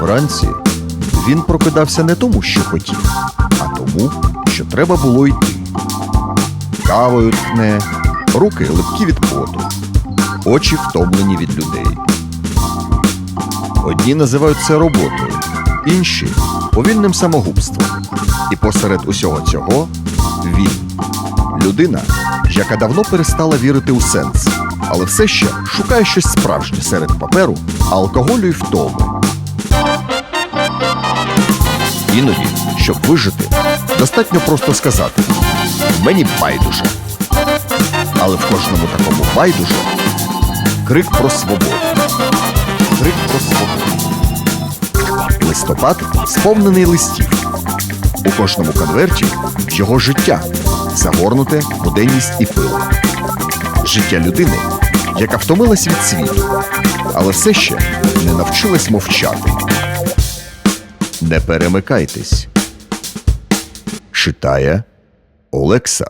Вранці він прокидався не тому, що хотів, а тому, що треба було йти. Кавою тхне, руки липкі від поту, очі втомлені від людей. Одні називають це роботою, інші повільним самогубством. І посеред усього цього він людина, яка давно перестала вірити у сенс, але все ще шукає щось справжнє серед паперу, алкоголю і втоми. Іноді, щоб вижити, достатньо просто сказати мені байдуже. Але в кожному такому байдуже крик про свободу. Крик про свободу. Листопад сповнений листів. У кожному конверті його життя, загорнуте буденність і пил. Життя людини, яка втомилась від світу, але все ще не навчилась мовчати. Не перемикайтесь. Читає Олекса